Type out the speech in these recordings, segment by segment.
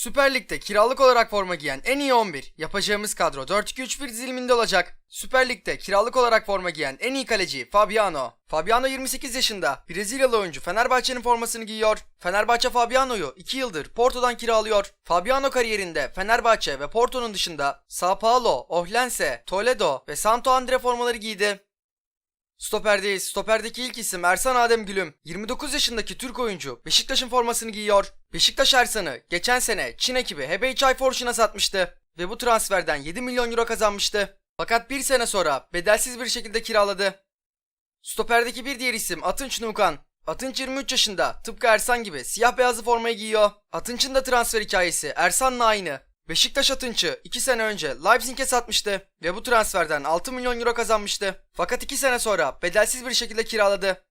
Süper Lig'de kiralık olarak forma giyen en iyi 11. Yapacağımız kadro 4-2-3-1 diziliminde olacak. Süper Lig'de kiralık olarak forma giyen en iyi kaleci Fabiano. Fabiano 28 yaşında. Brezilyalı oyuncu Fenerbahçe'nin formasını giyiyor. Fenerbahçe Fabiano'yu 2 yıldır Porto'dan kiralıyor. Fabiano kariyerinde Fenerbahçe ve Porto'nun dışında Sao Paulo, Ohlense, Toledo ve Santo Andre formaları giydi. Stoperdeyiz. Stoperdeki ilk isim Ersan Adem Gülüm. 29 yaşındaki Türk oyuncu Beşiktaş'ın formasını giyiyor. Beşiktaş Ersan'ı geçen sene Çin ekibi Hebei Chai Fortune'a satmıştı. Ve bu transferden 7 milyon euro kazanmıştı. Fakat bir sene sonra bedelsiz bir şekilde kiraladı. Stoperdeki bir diğer isim Atınç Nukan. Atınç 23 yaşında tıpkı Ersan gibi siyah beyazlı formayı giyiyor. Atınç'ın da transfer hikayesi Ersan'la aynı. Beşiktaş Atınç'ı 2 sene önce Leipzig'e satmıştı ve bu transferden 6 milyon euro kazanmıştı. Fakat 2 sene sonra bedelsiz bir şekilde kiraladı.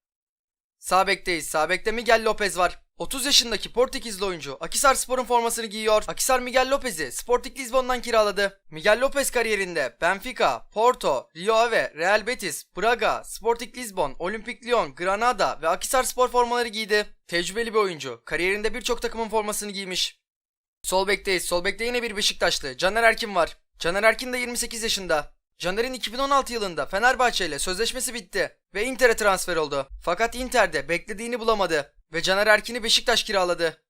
Sağ bekteyiz. Sağ bekte Miguel Lopez var. 30 yaşındaki Portekizli oyuncu Akisar Spor'un formasını giyiyor. Akisar Miguel Lopez'i Sporting Lisbon'dan kiraladı. Miguel Lopez kariyerinde Benfica, Porto, Rio Ave, Real Betis, Braga, Sporting Lisbon, Olympique Lyon, Granada ve Akisar Spor formaları giydi. Tecrübeli bir oyuncu. Kariyerinde birçok takımın formasını giymiş. Sol bekteyiz. Sol bekte yine bir Beşiktaşlı. Caner Erkin var. Caner Erkin de 28 yaşında. Caner'in 2016 yılında Fenerbahçe ile sözleşmesi bitti ve Inter'e transfer oldu. Fakat Inter'de beklediğini bulamadı ve Caner Erkin'i Beşiktaş kiraladı.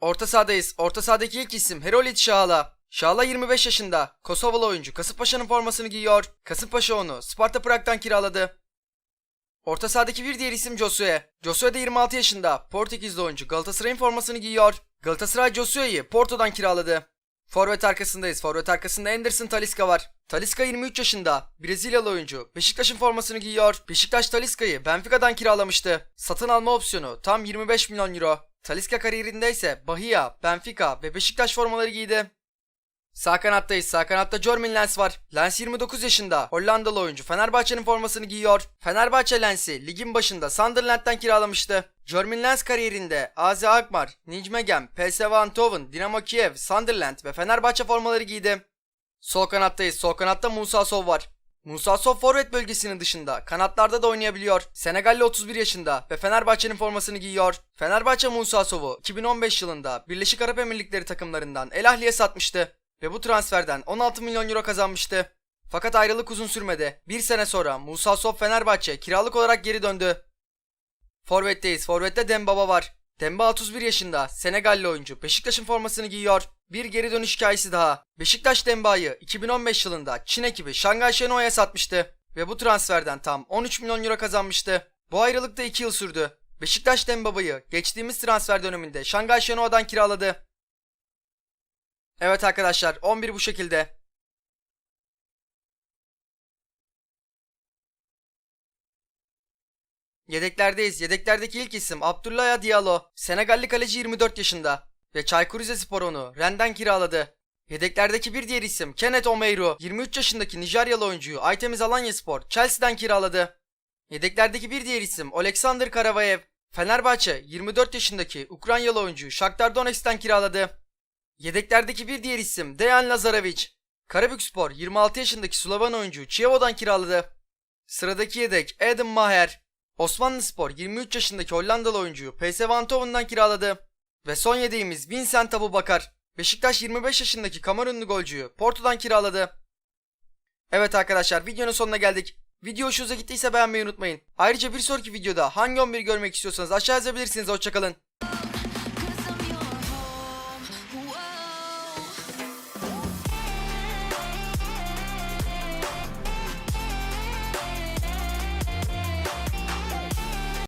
Orta sahadayız. Orta sahadaki ilk isim Herolit Şahala. Şahala 25 yaşında. Kosovalı oyuncu Kasımpaşa'nın formasını giyiyor. Kasımpaşa onu Sparta Prag'dan kiraladı. Orta sahadaki bir diğer isim Josue. Josue de 26 yaşında. Portekizli oyuncu Galatasaray'ın formasını giyiyor. Galatasaray Josue'yi Porto'dan kiraladı. Forvet arkasındayız. Forvet arkasında Anderson Talisca var. Talisca 23 yaşında. Brezilyalı oyuncu. Beşiktaş'ın formasını giyiyor. Beşiktaş Talisca'yı Benfica'dan kiralamıştı. Satın alma opsiyonu tam 25 milyon euro. Talisca kariyerinde ise Bahia, Benfica ve Beşiktaş formaları giydi. Sağ kanattayız. Sağ kanatta Jormin Lens var. Lens 29 yaşında. Hollandalı oyuncu Fenerbahçe'nin formasını giyiyor. Fenerbahçe Lens'i ligin başında Sunderland'den kiralamıştı. Jormin Lens kariyerinde AZ Alkmaar, Nijmegen, PSV Eindhoven, Dinamo Kiev, Sunderland ve Fenerbahçe formaları giydi. Sol kanattayız. Sol kanatta Musa Sov var. Musa Sov forvet bölgesinin dışında kanatlarda da oynayabiliyor. Senegalli 31 yaşında ve Fenerbahçe'nin formasını giyiyor. Fenerbahçe Musa Sov'u 2015 yılında Birleşik Arap Emirlikleri takımlarından El Ahli'ye satmıştı ve bu transferden 16 milyon euro kazanmıştı. Fakat ayrılık uzun sürmedi. Bir sene sonra Musa Sov Fenerbahçe kiralık olarak geri döndü. Forvet'teyiz. Forvet'te Dembaba var. Demba 31 yaşında. Senegalli oyuncu. Beşiktaş'ın formasını giyiyor. Bir geri dönüş hikayesi daha. Beşiktaş Demba'yı 2015 yılında Çin ekibi Şangay Shenhua'ya satmıştı. Ve bu transferden tam 13 milyon euro kazanmıştı. Bu ayrılık da 2 yıl sürdü. Beşiktaş Dembaba'yı geçtiğimiz transfer döneminde Şangay Shenhua'dan kiraladı. Evet arkadaşlar 11 bu şekilde. Yedeklerdeyiz. Yedeklerdeki ilk isim Abdullah Diallo. Senegalli kaleci 24 yaşında. Ve Çaykur Rizespor onu Ren'den kiraladı. Yedeklerdeki bir diğer isim Kenneth Omeiro. 23 yaşındaki Nijeryalı oyuncuyu Aytemiz Alanyaspor Chelsea'den kiraladı. Yedeklerdeki bir diğer isim Oleksandr Karavayev. Fenerbahçe 24 yaşındaki Ukraynalı oyuncuyu Shakhtar Donetsk'ten kiraladı. Yedeklerdeki bir diğer isim Dejan Lazarevic. Karabükspor 26 yaşındaki Sloven oyuncu Chievo'dan kiraladı. Sıradaki yedek Adam Maher. Osmanlıspor 23 yaşındaki Hollandalı oyuncuyu PSV Eindhoven'dan kiraladı. Ve son yedeğimiz Vincent Abubakar. Beşiktaş 25 yaşındaki Kamerunlu golcüyü Porto'dan kiraladı. Evet arkadaşlar videonun sonuna geldik. Video hoşunuza gittiyse beğenmeyi unutmayın. Ayrıca bir sonraki videoda hangi 11 görmek istiyorsanız aşağı yazabilirsiniz. Hoşçakalın.